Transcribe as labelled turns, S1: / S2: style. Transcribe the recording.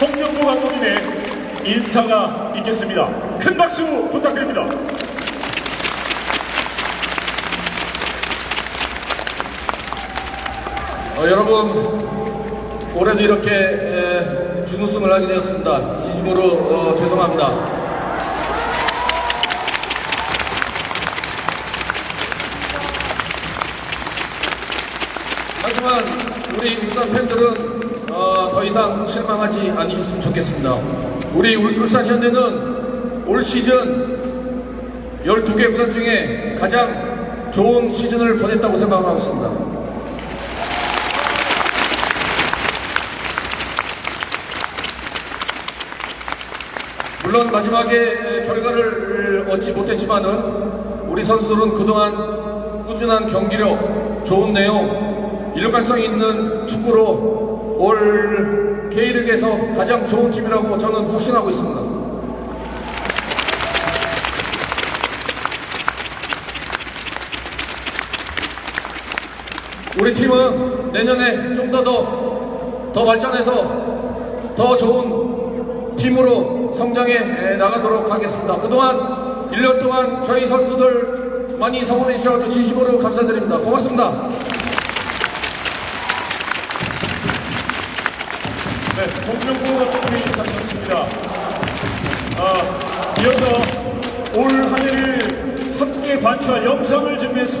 S1: 홍명보 감독님의 인사가 있겠습니다. 큰 박수 부탁드립니다.
S2: 어, 여러분 올해도 이렇게 에, 준우승을 하게 되었습니다. 진심으로 어, 죄송합니다. 하지만 우리 울산 팬들은 어, 더 이상 실망하지 않으셨으면 좋겠습니다. 우리 울- 울산 현대는 올 시즌 12개 구단 중에 가장 좋은 시즌을 보냈다고 생각하고 있습니다. 물론 마지막에 결과를 얻지 못했지만은 우리 선수들은 그동안 꾸준한 경기력, 좋은 내용, 일관성 있는 축구로 올 K리그에서 가장 좋은 팀이라고 저는 확신하고 있습니다. 우리 팀은 내년에 좀 더 더, 더 발전해서 더 좋은 팀으로 성장해 에, 나가도록 하겠습니다. 그동안 1년 동안 저희 선수들 많이 성원해 주셔서 진심으로 감사드립니다. 고맙습니다.
S1: 네, 홍명보 감독님이 인사하셨습니다. 아, 이어서 올 한 해를 함께 관찰 영상을 준비했습니다.